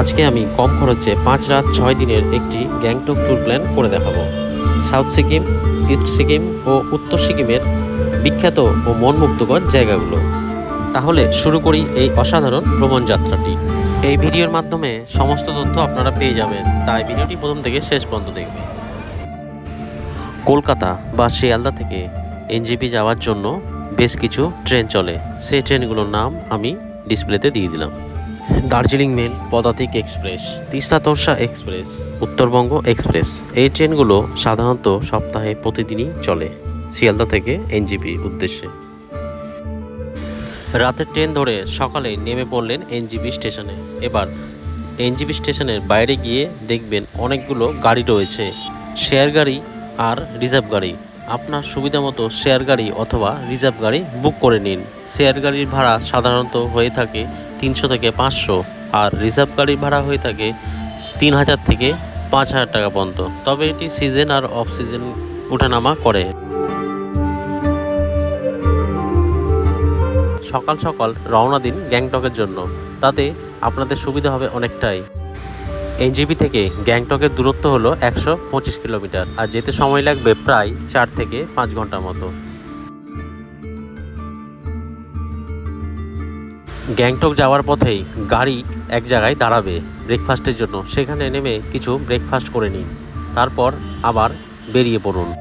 আজকে আমি কম খরচে পাঁচ রাত ছয় দিনের একটি গ্যাংটক ট্যুর প্ল্যান করে দেখাবো। সাউথ সিকিম, ইস্ট সিকিম ও উত্তর সিকিমের বিখ্যাত ও মনমুগ্ধকর জায়গাগুলো। তাহলে শুরু করি এই অসাধারণ ভ্রমণ যাত্রাটি। এই ভিডিওর মাধ্যমে সমস্ত তথ্য আপনারা পেয়ে যাবেন। তাই ভিডিওটি প্রথম থেকে শেষ পর্যন্ত দেখবেন। কলকাতা বা শিয়ালদা থেকে এনজিপি যাওয়ার জন্য বেশ কিছু ট্রেন চলে। সেই ট্রেনগুলোর নাম আমি ডিসপ্লেতে দিয়ে দিলাম। Darjeeling mail Padatik express, Teesta Torsa express, Uttarbanga express. এই ট্রেনগুলো সাধারণত সপ্তাহে প্রতিদিনই চলে শিয়ালদা থেকে এনজিপি উদ্দেশ্যে। রাতের ট্রেন ধরে সকালে নেমে পড়লেন এনজিপি স্টেশনে। এবার এনজিপি স্টেশনের বাইরে গিয়ে দেখবেন অনেকগুলো গাড়ি রয়েছে, শেয়ার গাড়ি আর রিজার্ভ গাড়ি। আপনার সুবিধা মতো শেয়ার গাড়ি অথবা রিজার্ভ গাড়ি বুক করে নিন। শেয়ার গাড়ির ভাড়া সাধারণত হয়ে থাকে তিনশো থেকে পাঁচশো আর রিজার্ভ গাড়ির ভাড়া হয়ে থাকে তিন হাজার থেকে পাঁচ হাজার টাকা পর্যন্ত। তবে এটি সিজন আর অফ সিজন ওঠানামা করে। সকাল সকাল রওনা দিন গ্যাংটকের জন্য। তাতে আপনাদের সুবিধা হবে অনেকটাই। এনজিপি থেকে গ্যাংটকের দূরত্ব হলো একশো পঁচিশ কিলোমিটার আর যেতে সময় লাগবে প্রায় চার থেকে পাঁচ ঘণ্টার মতো। গ্যাংটক যাওয়ার পথেই গাড়ি এক জায়গায় দাঁড়াবে ব্রেকফাস্টের জন্য। সেখানে নেমে কিছু ব্রেকফাস্ট করে নিন, তারপর আবার বেরিয়ে পড়ুন।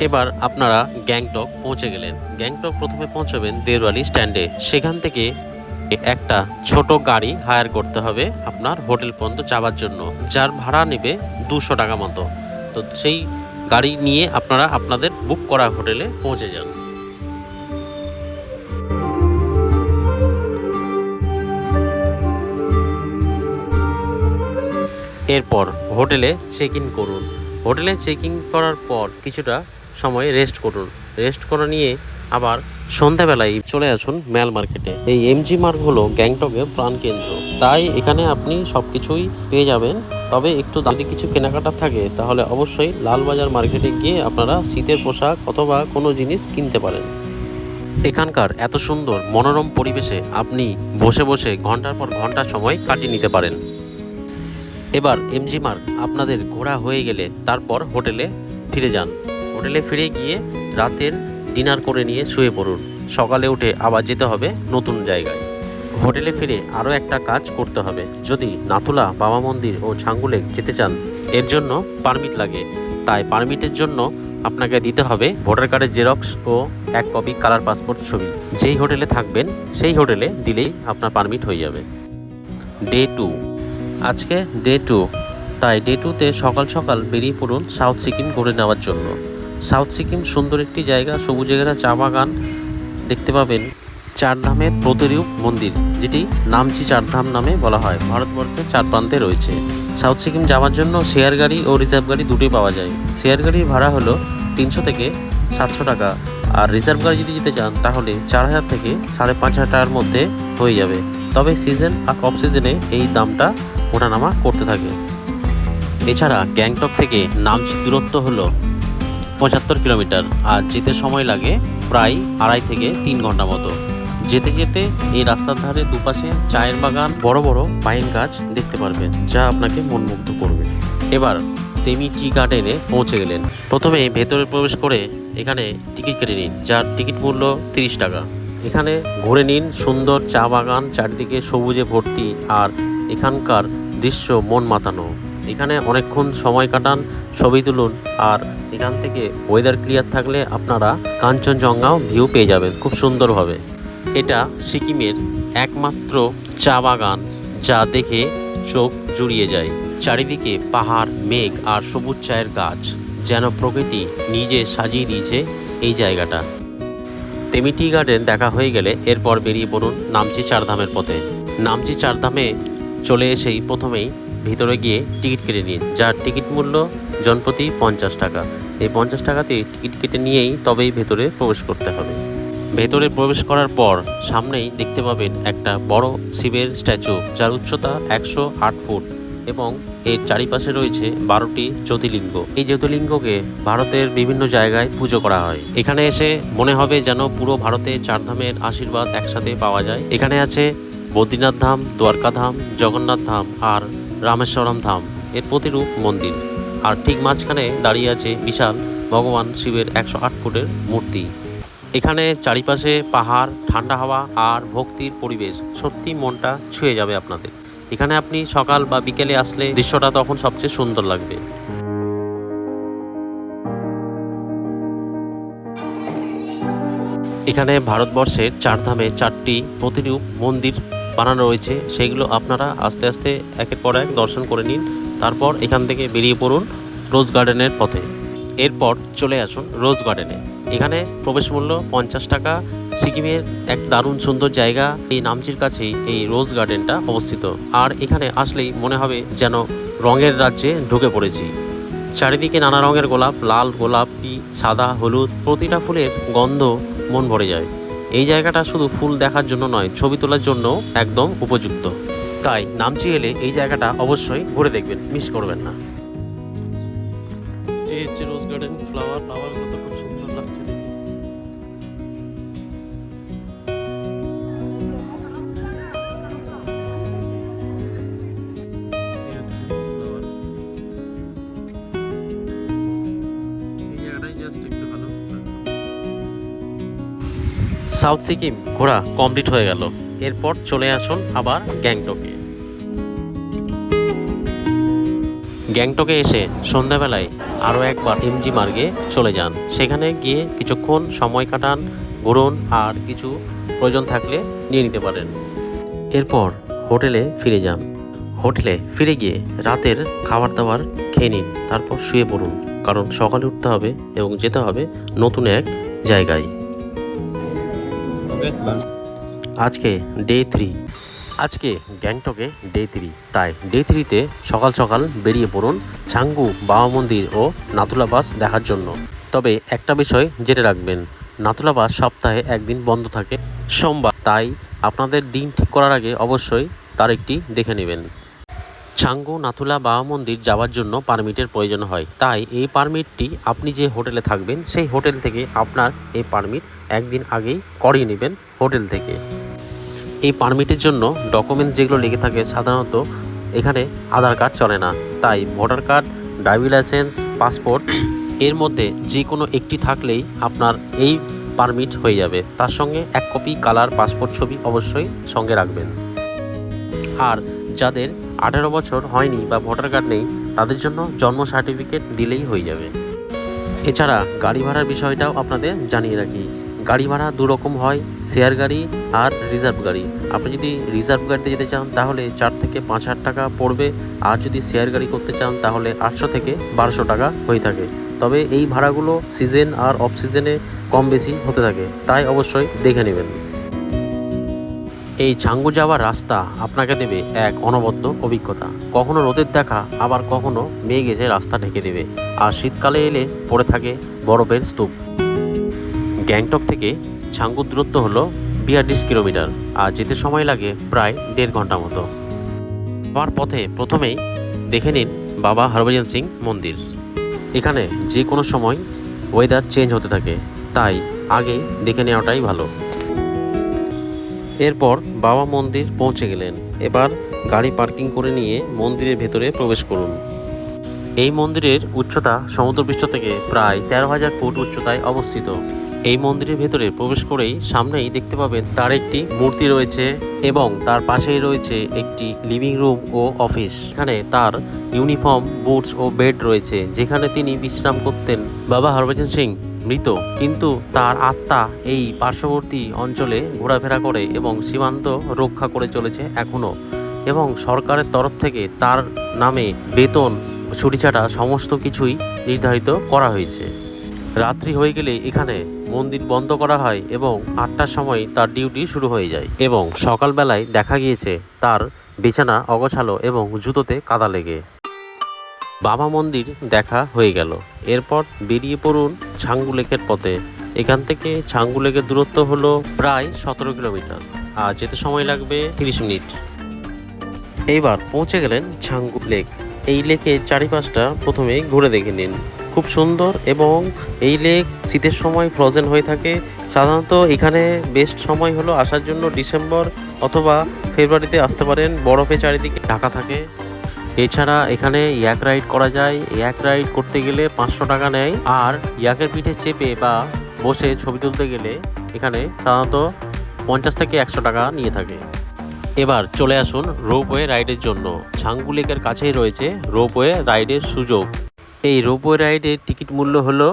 এবার আপনারা গ্যাংটক পৌঁছে গেলেন। গ্যাংটক প্রথমে পৌঁছবেন দেরওয়ালি স্ট্যান্ডে। সেখান থেকে একটা ছোট গাড়ি হায়ার করতে হবে আপনার হোটেল পর্যন্ত যাওয়ার জন্য, যার ভাড়া নেবে দুশো টাকা মতো। তো সেই গাড়ি নিয়ে আপনারা আপনাদের বুক করা হোটেলে পৌঁছে যান। এরপর হোটেলে চেক ইন করুন। হোটেলে চেক ইন করার পর কিছুটা সময় রেস্ট করুন। রেস্ট করা নিয়ে আবার সন্ধ্যাবেলায় চলে আসুন ম্যাল মার্কেটে। এই এমজি মার্ক হলো গ্যাংটকের প্রাণকেন্দ্র তাই এখানে আপনি সব কিছুই পেয়ে যাবেন। তবে একটু যদি কিছু কেনাকাটা থাকে, তাহলে অবশ্যই লালবাজার মার্কেটে গিয়ে আপনারা শীতের পোশাক অথবা কোনো জিনিস কিনতে পারেন। এখানকার এত সুন্দর মনোরম পরিবেশে আপনি বসে বসে ঘণ্টার পর ঘণ্টা সময় কাটিয়ে নিতে পারেন। এবার এমজি মার্ক আপনাদের ঘোরা হয়ে গেলে তারপর হোটেলে ফিরে যান। হোটেলে ফিরে গিয়ে রাতের ডিনার করে নিয়ে শুয়ে পড়ুন। সকালে উঠে আবার যেতে হবে নতুন জায়গায়। হোটেলে ফিরে আরও একটা কাজ করতে হবে। যদি নাথুলা, বাবা মন্দির ও ছাঙ্গুলেক যেতে চান, এর জন্য পারমিট লাগে। তাই পারমিটের জন্য আপনাকে দিতে হবে ভোটার কার্ডের জেরক্স ও এক কপি কালার পাসপোর্ট ছবি। যেই হোটেলে থাকবেন, সেই হোটেলে দিলেই আপনার পারমিট হয়ে যাবে। Day two. আজকে ডে টু। তাই ডে টুতে সকাল সকাল বেরিয়ে পড়ুন সাউথ সিকিম ঘুরে নেওয়ার জন্য। সাউথ সিকিম সুন্দর একটি জায়গা, সবুজে ঘেরা চা বাগান দেখতে পাবেন চারধামের প্রতিরূপ মন্দির, যেটি নামচি চারধাম নামে বলা হয়। ভারতবর্ষের চার প্রান্তে রয়েছে। সাউথ সিকিম যাওয়ার জন্য শেয়ার গাড়ি ও রিজার্ভ গাড়ি দুটি পাওয়া যায়। শেয়ার গাড়ির ভাড়া হলো তিনশো থেকে সাতশো টাকা। আর রিজার্ভ গাড়ি যদি যেতে চান, তাহলে চার হাজার থেকে সাড়ে পাঁচ হাজার টাকার মধ্যে হয়ে যাবে। তবে সিজন আর অফ সিজনে এই দামটা ওঠানামা করতে থাকে। এছাড়া গ্যাংটক থেকে নামচি দূরত্ব হলো পঁচাত্তর কিলোমিটার আর যেতে সময় লাগে প্রায় আড়াই থেকে তিন ঘণ্টা মতো। যেতে যেতে এই রাস্তার ধারে দুপাশে চায়ের বাগান, বড় বড় পাইন গাছ দেখতে পারবেন, যা আপনাকে মনমুগ্ধ করবে। এবার তেমি টি গার্ডেনে পৌঁছে গেলেন। প্রথমে ভেতরে প্রবেশ করে এখানে টিকিট কেটে নিন, যার টিকিট মূল্য তিরিশ টাকা। এখানে ঘুরে নিন সুন্দর চা বাগান, চারদিকে সবুজে ভর্তি আর এখানকার দৃশ্য মন মাতানো। এখানে অনেকক্ষণ সময় কাটান, ছবি তুলুন আর এখান থেকে ওয়েদার ক্লিয়ার থাকলে আপনারা কাঞ্চনজঙ্ঘাও ভিউ পেয়ে যাবেন, খুব সুন্দরভাবে। এটা সিকিমের একমাত্র চা বাগান যা দেখে চোখ জুড়িয়ে যায়। চারিদিকে পাহাড়, মেঘ আর সবুজ চায়ের গাছ যেন প্রকৃতি নিজে সাজিয়ে দিয়েছে এই জায়গাটা। তেমিটি গার্ডেন দেখা হয়ে গেলে এরপর বেরিয়ে পড়ুন নামচি চারধামের পথে। নামচি চারধামে চলে এসেই প্রথমেই ভিতরে গিয়ে টিকিট কেটে নিন। যার টিকিট মূল্য জনপ্রতি পঞ্চাশ টাকা। এই পঞ্চাশ টাকাতে টিকিট কেটে নিয়েই তবেই ভেতরে প্রবেশ করতে হবে। ভেতরে প্রবেশ করার পর সামনেই দেখতে পাবেন একটা বড় শিবের স্ট্যাচু, যার উচ্চতা একশো আট ফুট এবং এর চারিপাশে রয়েছে বারোটি জ্যোতির্লিঙ্গ। এই জ্যোতির্লিঙ্গকে ভারতের বিভিন্ন জায়গায় পুজো করা হয়। এখানে এসে মনে হবে যেন পুরো ভারতে চারধামের আশীর্বাদ একসাথে পাওয়া যায়। এখানে আছে বদ্রীনাথ ধাম দ্বারকা ধাম জগন্নাথ ধাম আর রামেশ্বরম ধাম, এর প্রতিরূপ মন্দির। আর ঠিক মাঝখানে দাঁড়িয়ে আছে বিশাল ভগবান শিবের একশো আট ফুটের মূর্তি। এখানে চারিপাশে পাহাড়, ঠান্ডা হাওয়া আর ভক্তির পরিবেশ। সত্যি মনটা ছুঁয়ে যাবে আপনাদের। এখানে আপনি সকাল বা বিকেলে আসলে দৃশ্যটা তখন সবচেয়ে সুন্দর লাগবে। এখানে ভারতবর্ষের চার ধামে চারটি প্রতিরূপ মন্দির বানানো রয়েছে সেইগুলো আপনারা আস্তে আস্তে একের পর এক দর্শন করে নিন। তারপর এখান থেকে বেরিয়ে পড়ুন রোজ গার্ডেনের পথে। এরপর চলে আসুন রোজ গার্ডেনে। এখানে প্রবেশ মূল্য পঞ্চাশ টাকা। সিকিমের এক দারুণ সুন্দর জায়গা, এই নামচির কাছেই এই রোজ গার্ডেনটা অবস্থিত। আর এখানে আসলেই মনে হবে যেন রঙের রাজ্যে ঢুকে পড়েছি। চারিদিকে নানা রঙের গোলাপ, লাল গোলাপি, সাদা, হলুদ, প্রতিটা ফুলের গন্ধ মন ভরে যায়। এই জায়গাটা শুধু ফুল দেখার জন্য নয়, ছবি তোলার জন্য একদম উপযুক্ত। তাই নামচি এলে এই জায়গাটা অবশ্যই ঘুরে দেখবেন, মিস করবেন না। এই হচ্ছে রোজ গার্ডেন, ফ্লাওয়ার ফ্লাওয়ারগুলো সাউথ সিকিম ঘোরা কমপ্লিট হয়ে গেল। এরপর চলে আসুন আবার গ্যাংটকে। গ্যাংটকে এসে সন্ধ্যাবেলায় আরও একবার এমজি মার্গে চলে যান। সেখানে গিয়ে কিছুক্ষণ সময় কাটান, ঘুরুন আর কিছু প্রয়োজন থাকলে নিয়ে নিতে পারেন। এরপর হোটেলে ফিরে যান। হোটেলে ফিরে গিয়ে রাতের খাবার দাবার খেয়ে নিন, তারপর শুয়ে পড়ুন। কারণ সকালে উঠতে হবে এবং যেতে হবে নতুন এক জায়গায়। আজকে ডে থ্রি আজকে গ্যাংটকে ডে থ্রি তাই ডে থ্রিতে সকাল সকাল বেরিয়ে পড়ুন ছাঙ্গু বাবা মন্দির ও নাতুলা বাস দেখার জন্য। তবে একটা বিষয় জেনে রাখবেন, নাতুলা বাস সপ্তাহে একদিন বন্ধ থাকে সোমবার। তাই আপনাদের দিন ঠিক করার আগে অবশ্যই তার একটি দেখে নেবেন। ছাঙ্গু নাথুলা বাবা মন্দির যাওয়ার জন্য পারমিটের প্রয়োজন হয়। তাই এই পারমিটটি আপনি যে হোটেলে থাকবেন, সেই হোটেল থেকে আপনার এই পারমিট একদিন আগেই করিয়ে নেবেন হোটেল থেকে। এই পারমিটের জন্য ডকুমেন্টস যেগুলো লেগে থাকে, সাধারণত এখানে আধার কার্ড চলে না। তাই voter card, driving licence, passport, এর মধ্যে যে কোনো একটি থাকলেই আপনার এই পারমিট হয়ে যাবে। তার সঙ্গে এক কপি কালার পাসপোর্ট ছবি অবশ্যই সঙ্গে রাখবেন। আর যাদের আঠেরো বছর হয়নি বা ভোটার কার্ড নেই, তাদের জন্য জন্ম সার্টিফিকেট দিলেই হয়ে যাবে। এছাড়া গাড়ি ভাড়ার বিষয়টাও আপনাদের জানিয়ে রাখি। গাড়ি ভাড়া দু রকম হয় শেয়ার গাড়ি আর রিজার্ভ গাড়ি। আপনি যদি রিজার্ভ গাড়িতে যেতে চান, তাহলে চার থেকে পাঁচ হাজার টাকা পড়বে। আর যদি শেয়ার গাড়ি করতে চান, তাহলে আটশো থেকে বারোশো টাকা হয়ে থাকে। তবে এই ভাড়াগুলো সিজন আর অফ সিজনে কম বেশি হতে থাকে। তাই অবশ্যই দেখে নেবেন। এই ছাঙ্গু যাওয়ার রাস্তা আপনাকে দেবে এক অনবদ্য অভিজ্ঞতা। কখনো রোদের দেখা, আবার কখনো মেঘ এসে রাস্তা ঢেকে দেবে। আর শীতকালে এলে পড়ে থাকে বরফের স্তূপ। গ্যাংটক থেকে ছাঙ্গুর দূরত্ব হলো বিয়াল্লিশ কিলোমিটার, আর যেতে সময় লাগে প্রায় দেড় ঘণ্টা মতো। যাওয়ার পথে প্রথমেই দেখে নিন বাবা হরভজন সিং মন্দির। এখানে যে কোনো সময় ওয়েদার চেঞ্জ হতে থাকে, তাই আগে দেখে নেওয়াটাই ভালো। এরপর বাবা মন্দির পৌঁছে গেলেন। এবার গাড়ি পার্কিং করে নিয়ে মন্দিরের ভেতরে প্রবেশ করুন। এই মন্দিরের উচ্চতা সমুদ্রপৃষ্ঠ থেকে প্রায় তেরো হাজার ফুট উচ্চতায় অবস্থিত। এই মন্দিরের ভেতরে প্রবেশ করেই সামনেই দেখতে পাবেন তার একটি মূর্তি রয়েছে এবং তার পাশেই রয়েছে একটি লিভিং রুম ও অফিস এখানে তার ইউনিফর্ম বুটস ও বেড রয়েছে, যেখানে তিনি বিশ্রাম করতেন। বাবা হরভজন সিং মৃত, কিন্তু তার আত্মা এই পার্শ্ববর্তী অঞ্চলে ঘোরাফেরা করে এবং সীমান্ত রক্ষা করে চলেছে এখনও এবং সরকারের তরফ থেকে তার নামে বেতন ছুটিছাটা সমস্ত কিছুই নির্ধারিত করা হয়েছে। রাত্রি হয়ে গেলে এখানে মন্দির বন্ধ করা হয় এবং আটটার সময় তার ডিউটি শুরু হয়ে যায় এবং সকালবেলায় দেখা গিয়েছে তার বিছানা অগোছালো এবং জুতোতে কাদা লেগে। বাবা মন্দির দেখা হয়ে গেল। এরপর বেরিয়ে পড়ুন ছাঙ্গু লেকের পথে। এখান থেকে ছাঙ্গু লেকের দূরত্ব হলো প্রায় সতেরো কিলোমিটার। আর যেতে সময় লাগবে তিরিশ মিনিট। এইবার পৌঁছে গেলেন ছাঙ্গু লেক। এই লেকের চারিপাশটা প্রথমে ঘুরে দেখে নিন। খুব সুন্দর এবং এই লেক শীতের সময় ফ্রোজেন হয়ে থাকে। সাধারণত এখানে বেস্ট সময় হলো আসার জন্য ডিসেম্বর অথবা ফেব্রুয়ারিতে আসতে পারেন। বরফে চারিদিকে ঢাকা থাকে। এছাড়া এখানে ইয়াক রাইড করা যায়। ইয়াক রাইড করতে গেলে পাঁচশো টাকা নেয়। আর ইয়াকের পিঠে চেপে বা বসে ছবি তুলতে গেলে এখানে সাধারণত পঞ্চাশ থেকে একশো টাকা নিয়ে থাকে। এবার চলে আসুন রোপওয়ে রাইডের জন্য। ছাঙ্গু লেকের কাছেই রয়েছে রোপওয়ে রাইডের সুযোগ। এই রোপওয়ে রাইডের টিকিট মূল্য হলো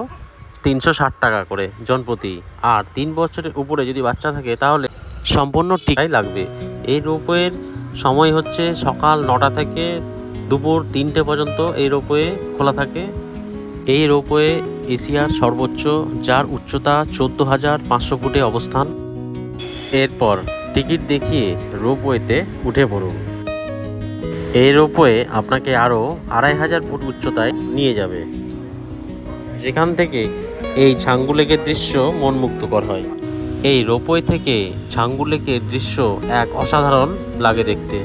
তিনশো ষাট টাকা করে জনপ্রতি। আর তিন বছরের উপরে যদি বাচ্চা থাকে, তাহলে সম্পূর্ণ টিকাই লাগবে। এই রোপওয়ের সময় হচ্ছে সকাল নটা থেকে দুপুর তিনটে পর্যন্ত এই রোপওয়ে খোলা থাকে। এই রোপওয়ে এশিয়ার সর্বোচ্চ, যার উচ্চতা চোদ্দ হাজার পাঁচশো ফুটে অবস্থান। এরপর টিকিট দেখিয়ে রোপওয়েতে উঠে পড়ুন। এই রোপওয়ে আপনাকে আরও আড়াই হাজার ফুট উচ্চতায় নিয়ে যাবে। যেখান থেকে এই ছাঙ্গু লেকের দৃশ্য মনমুগ্ধকর হয়। এই রোপওয়ে থেকে ছাঙ্গু লেকের দৃশ্য এক অসাধারণ লাগে দেখতে।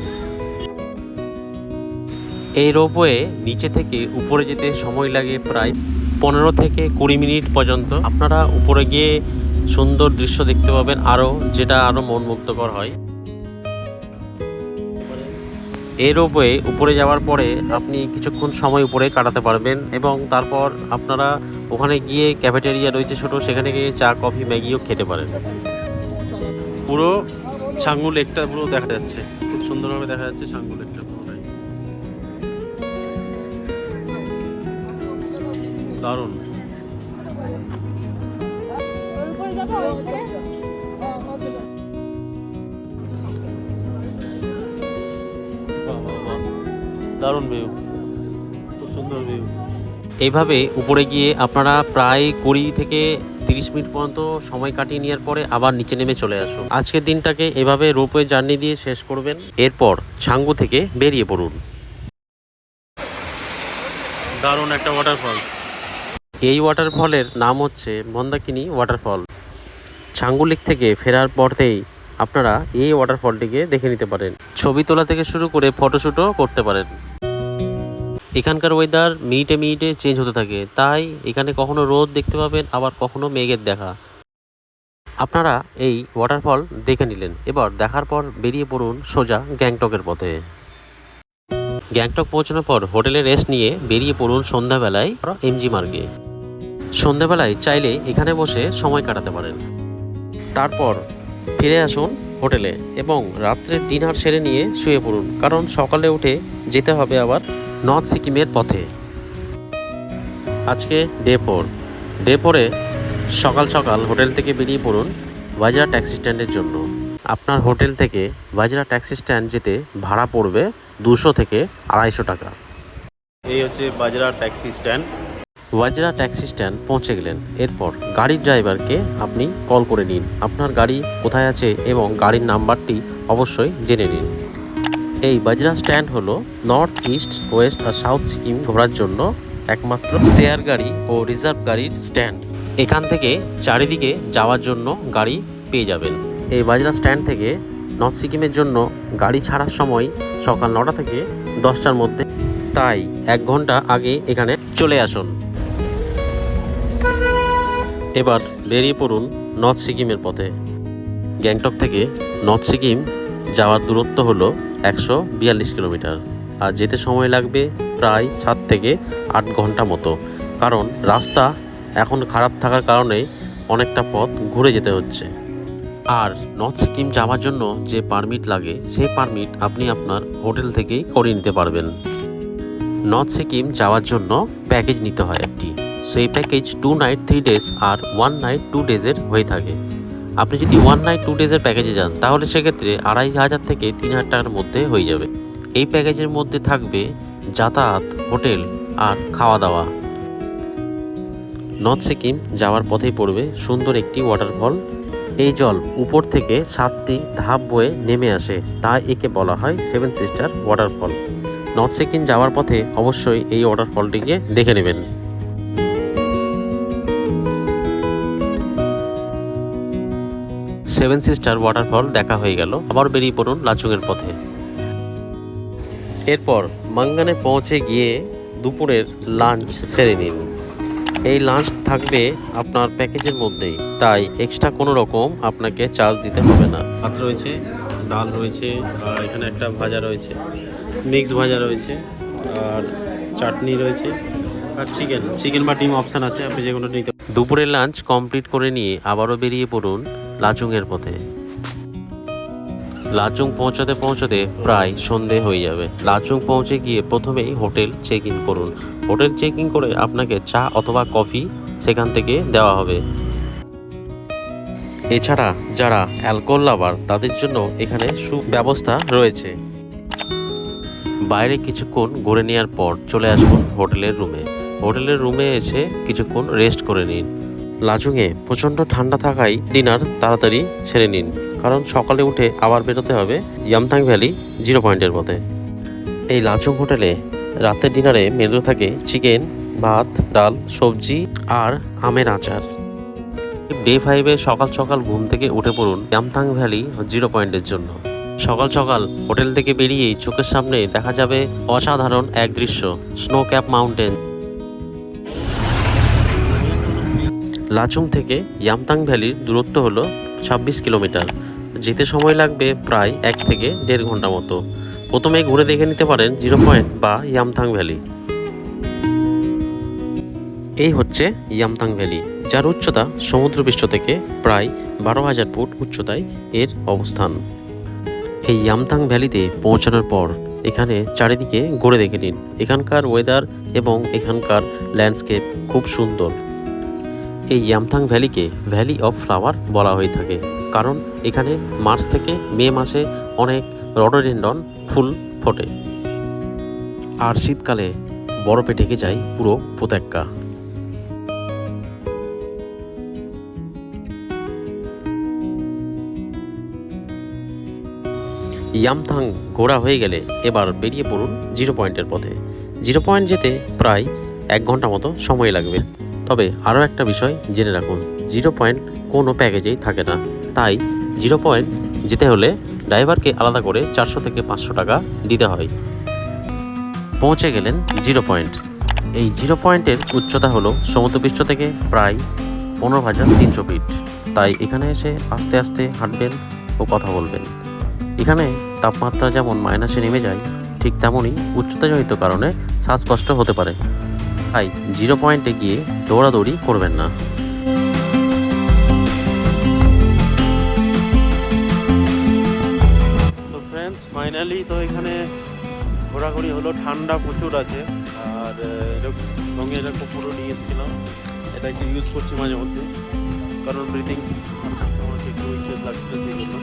এই রোপওয়ে নিচে থেকে উপরে যেতে সময় লাগে প্রায় পনেরো থেকে কুড়ি মিনিট পর্যন্ত। আপনারা উপরে গিয়ে সুন্দর দৃশ্য দেখতে পাবেন আরও যেটা আরও মনমুগ্ধকর হয়। এই রোপওয়ে উপরে যাওয়ার পরে আপনি কিছুক্ষণ সময় উপরে কাটাতে পারবেন এবং তারপর আপনারা ওখানে গিয়ে ক্যাফেটেরিয়া রয়েছে ছোট, সেখানে গিয়ে চা কফি ম্যাগিও খেতে পারেন। পুরো ছাঙ্গু লেকটা পুরো দেখা যাচ্ছে। খুব সুন্দরভাবে দেখা যাচ্ছে ছাঙ্গু লেকটা দারুণ। দারুণ ভিউ খুব সুন্দর ভিউ এইভাবে উপরে গিয়ে আপনারা প্রায় কুড়ি থেকে তিরিশ মিনিট পর্যন্ত সময় কাটিয়ে নেওয়ার পরে আবার নিচে নেমে চলে আসুন। আজকের দিনটাকে এভাবে রোপওয়ে জার্নি দিয়ে শেষ করবেন। এরপর ছাঙ্গু থেকে বেরিয়ে পড়ুন। দারুণ একটা ওয়াটারফলস এই ওয়াটারফলের নাম হচ্ছে মন্দাকিনী ওয়াটারফল ছাঙ্গু লেক থেকে ফেরার পরতেই আপনারা এই ওয়াটারফলটিকে দেখে নিতে পারেন। ছবি তোলা থেকে শুরু করে ফটোশ্যুটও করতে পারেন। এখানকার ওয়েদার মিনিটে মিনিটে চেঞ্জ হতে থাকে। তাই এখানে কখনো রোদ দেখতে পাবেন, আবার কখনো মেঘের দেখা। আপনারা এই ওয়াটারফল দেখে নিলেন। এবার দেখার পর বেরিয়ে পড়ুন সোজা গ্যাংটকের পথে। গ্যাংটক পৌঁছানোর পর হোটেলে রেস্ট নিয়ে বেরিয়ে পড়ুন সন্ধ্যাবেলায় এমজি মার্গে সন্ধ্যাবেলায় চাইলে এখানে বসে সময় কাটাতে পারেন। তারপর ফিরে আসুন হোটেলে এবং রাত্রে ডিনার সেরে নিয়ে শুয়ে পড়ুন। কারণ সকালে উঠে যেতে হবে আবার নর্থ সিকিমের পথে। আজকে ডে ফোর। ডে ফোরে সকাল সকাল হোটেল থেকে বেরিয়ে পড়ুন বাজরা ট্যাক্সি স্ট্যান্ডের জন্য। আপনার হোটেল থেকে বাজরা ট্যাক্সি স্ট্যান্ড যেতে ভাড়া পড়বে দুশো থেকে আড়াইশো টাকা। এই হচ্ছে Vajra taxi stand. Vajra taxi stand পৌঁছে গেলেন। এরপর গাড়ির ড্রাইভারকে আপনি কল করে নিন। আপনার গাড়ি কোথায় আছে এবং গাড়ির নাম্বারটি অবশ্যই জেনে নিন। এই বাজরা স্ট্যান্ড হলো নর্থ ইস্ট, ওয়েস্ট আর সাউথ সিকিম ঘোরার জন্য একমাত্র শেয়ার গাড়ি ও রিজার্ভ গাড়ির স্ট্যান্ড। এখান থেকে চারিদিকে যাওয়ার জন্য গাড়ি পেয়ে যাবেন। এই বাজরা স্ট্যান্ড থেকে নর্থ সিকিমের জন্য গাড়ি ছাড়ার সময় সকাল নটা থেকে দশটার মধ্যে। তাই এক ঘণ্টা আগে এখানে চলে আসুন। এবার বেরিয়ে পড়ুন নর্থ সিকিমের পথে। গ্যাংটক থেকে নর্থ সিকিম যাওয়ার দূরত্ব হলো একশো বিয়াল্লিশ কিলোমিটার। আর যেতে সময় লাগবে প্রায় সাত থেকে আট ঘণ্টা মতো। কারণ রাস্তা এখন খারাপ থাকার কারণে অনেকটা পথ ঘুরে যেতে হচ্ছে। আর নর্থ সিকিম যাওয়ার জন্য যে পারমিট লাগে, সেই পারমিট আপনি আপনার হোটেল থেকেই করে নিতে পারবেন। নর্থ সিকিম যাওয়ার জন্য প্যাকেজ নিতে হয় একটি। সেই package two night three days আর ওয়ান নাইট টু ডেজের হয়ে থাকে। আপনি যদি ওয়ান নাইট টু ডেজের প্যাকেজে যান, তাহলে সেক্ষেত্রে আড়াই হাজার থেকে তিন হাজার টাকার মধ্যে হয়ে যাবে। এই প্যাকেজের মধ্যে থাকবে যাতায়াত, হোটেল আর খাওয়া দাওয়া নর্থ সিকিম যাওয়ার পথেই পড়বে সুন্দর একটি ওয়াটারফল এই জল উপর থেকে সাতটি ধাপ বয়ে নেমে আসে তাই একে বলা হয় seven sister waterfall north Sikkim যাওয়ার পথে অবশ্যই এই ওয়াটারফলটিকে দেখে নেবেন। সেভেন সিস্টার ওয়াটারফল দেখা হয়ে গেল, আবার বেরিয়ে পড়ুন লাচুংয়ের পথে। এরপর মাঙ্গানে পৌঁছে গিয়ে দুপুরের লাঞ্চ সেরে নিন। এই লাঞ্চ থাকবে আপনার প্যাকেজের মধ্যেই, তাই এক্সট্রা কোনো রকম আপনাকে চার্জ দিতে হবে না। ভাত রয়েছে, ডাল রয়েছে, আর এখানে একটা ভাজা রয়েছে, মিক্স ভাজা রয়েছে, আর চাটনি রয়েছে, আর চিকেন। চিকেন বা ডিম অপশান আছে, আপনি যে কোনো দুপুরের লাঞ্চ কমপ্লিট করে নিয়ে আবারও বেরিয়ে পড়ুন লাচুংয়ের পথে। লাচুং পৌঁছাতে পৌঁছাতে প্রায় সন্ধে হয়ে যাবে। লাচুং পৌঁছে গিয়ে প্রথমেই হোটেল চেক ইন করুন। হোটেল চেক ইন করে আপনাকে চা অথবা কফি সেখান থেকে দেওয়া হবে। এছাড়া যারা অ্যালকোহল লাভার, তাদের জন্য এখানে সুব্যবস্থা রয়েছে। বাইরে কিছুক্ষণ ঘুরে নেওয়ার পর চলে আসুন হোটেলের রুমে। হোটেলের রুমে এসে কিছুক্ষণ রেস্ট করে নিন। লাচুংয়ে প্রচণ্ড ঠান্ডা থাকায় ডিনার তাড়াতাড়ি সেরে নিন, কারণ সকালে উঠে আবার বেরোতে হবে ইয়ামথাং ভ্যালি জিরো পয়েন্টের পথে। এই লাচুং হোটেলে রাতের ডিনারে মেনু থাকে চিকেন, ভাত, ডাল, সবজি আর আমের আচার। ডে ফাইভে সকাল সকাল ঘুম থেকে উঠে পড়ুন ইয়ামথাং ভ্যালি জিরো পয়েন্টের জন্য। সকাল সকাল হোটেল থেকে বেরিয়েই চোখের সামনে দেখা যাবে অসাধারণ এক দৃশ্য, স্নো ক্যাপ মাউন্টেন। লাচুং থেকে ইয়ামতাং ভ্যালির দূরত্ব হলো ছাব্বিশ কিলোমিটার। যেতে সময় লাগবে প্রায় এক থেকে দেড় ঘণ্টা মতো। প্রথমে ঘুরে দেখে নিতে পারেন জিরো পয়েন্ট বা ইয়ামথাং ভ্যালি। এই হচ্ছে ইয়ামতাং ভ্যালি, যার উচ্চতা সমুদ্রপৃষ্ঠ থেকে প্রায় বারো হাজার ফুট উচ্চতায় এর অবস্থান। এই ইয়ামতাং ভ্যালিতে পৌঁছানোর পর এখানে চারিদিকে ঘুরে দেখে নিন। এখানকার ওয়েদার এবং এখানকার ল্যান্ডস্কেপ খুব সুন্দর। এই ইয়ামথাং ভ্যালিকে ভ্যালি অফ ফ্লাওয়ার বলা হয়ে থাকে। কারণ এখানে মার্চ থেকে মে মাসে অনেক রডোডেন্ডন ফুল ফোটে। আর শীতকালে বরফে ঢেকে যায় পুরো উপত্যকা। ইয়ামথাং ঘোরা হয়ে গেলে এবার বেরিয়ে পড়ুন জিরো পয়েন্টের পথে। জিরো পয়েন্ট যেতে প্রায় এক ঘণ্টা মতো সময় লাগবে। তবে আরও একটা বিষয় জেনে রাখুন, জিরো পয়েন্ট কোনো প্যাকেজেই থাকে না। তাই জিরো পয়েন্ট যেতে হলে ড্রাইভারকে আলাদা করে চারশো থেকে পাঁচশো টাকা দিতে হয়। পৌঁছে গেলেন জিরো পয়েন্ট। এই জিরো পয়েন্টের উচ্চতা হলো সমুদ্রপৃষ্ঠ থেকে প্রায় পনেরো হাজার তিনশো ফিট। তাই এখানে এসে আস্তে আস্তে হাঁটবেন ও কথা বলবেন। এখানে তাপমাত্রা যেমন মাইনাসে নেমে যায়, ঠিক তেমনই উচ্চতাজনিত কারণে শ্বাসকষ্ট হতে পারে। তাই জিরো পয়েন্টে গিয়ে দৌড়াদৌড়ি করবেন না। তো ফ্রেন্ডস ফাইনালি তো এখানে ঘোরাঘুরি হলো, ঠান্ডা প্রচুর আছে। আর এরকম সঙ্গে এরকম পুরো নিয়ে এসেছিলাম। এটা একটু ইউজ করছি মাঝে মধ্যে। কারণ ব্রিথিং আস্তে আস্তে আমার একটু উইকনেস লাগছিল সেই জন্য।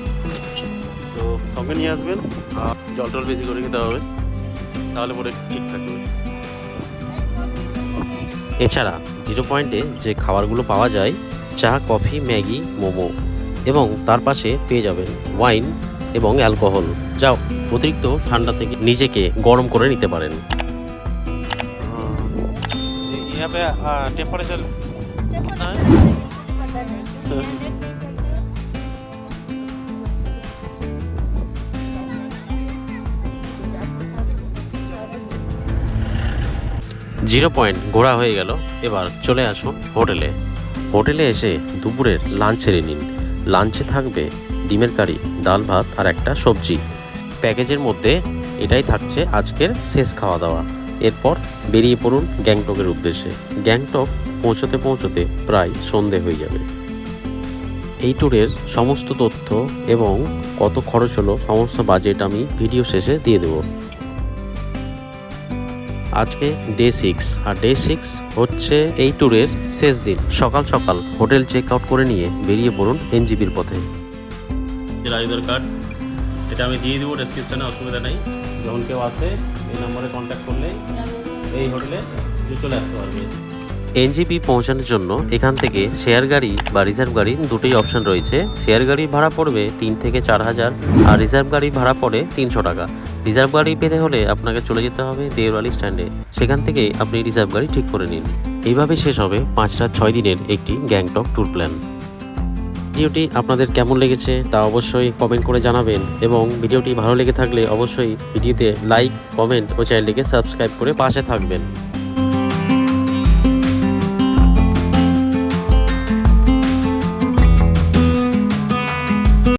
তো সঙ্গে নিয়ে আসবেন। আর জল টল বেশি করে খেতে হবে। তাহলে পরে ঠিক থাকবে এছাড়া জিরো পয়েন্টে যে খাবারগুলো পাওয়া যায় চা কফি ম্যাগি মোমো এবং তার পাশে পেয়ে যাবেন ওয়াইন এবং অ্যালকোহল। যা অতিরিক্ত ঠান্ডা থেকে নিজেকে গরম করে নিতে পারেন। यहाँ জিরো পয়েন্ট ঘোরা হয়ে গেল। এবার চলে আসুন হোটেলে। হোটেলে এসে দুপুরের লাঞ্চ সেরে নিন। লাঞ্চে থাকবে ডিমের কারি, ডাল ভাত আর একটা সবজি। প্যাকেজের মধ্যে এটাই থাকছে আজকের শেষ খাওয়া দাওয়া এরপর বেরিয়ে পড়ুন গ্যাংটকের উদ্দেশ্যে। গ্যাংটক পৌঁছতে পৌঁছতে প্রায় সন্ধে হয়ে যাবে। এই ট্যুরের সমস্ত তথ্য এবং কত খরচ হলো, সমস্ত বাজেট আমি ভিডিও শেষে দিয়ে দেবো। আজকে ডে সিক্স আর ডে সিক্স হচ্ছে এই ট্যুরের শেষ দিন। সকাল সকাল হোটেল চেক আউট করে নিয়ে বেরিয়ে পড়ুন এনজিবির পথে। রাইদার কার্ড এটা আমি দিয়ে দেবো ডেসক্রিপশনে অসুবিধা নেই। যখন কেউ আসে, এই নম্বরে কন্ট্যাক্ট করলে এই হোটেলে চলে আসতে পারবে। এনজিপি পৌঁছানোর জন্য এখান থেকে শেয়ার গাড়ি বা রিজার্ভ গাড়ি দুটোই অপশন রয়েছে। শেয়ার গাড়ি ভাড়া পড়বে তিন থেকে চার হাজার, আর রিজার্ভ গাড়ি ভাড়া পড়ে তিনশো টাকা। রিজার্ভ গাড়ি পেতে হলে আপনাকে চলে যেতে হবে দেওয়ালি স্ট্যান্ডে। সেখান থেকে আপনি রিজার্ভ গাড়ি ঠিক করে নিন। এইভাবে শেষ হবে পাঁচ রাত ছয় দিনের একটি গ্যাংটক ট্যুর প্ল্যান। ভিডিওটি আপনাদের কেমন লেগেছে তা অবশ্যই কমেন্ট করে জানাবেন এবং ভিডিওটি ভালো লেগে থাকলে অবশ্যই ভিডিওতে লাইক, কমেন্ট ও চ্যানেলটিকে সাবস্ক্রাইব করে পাশে থাকবেন।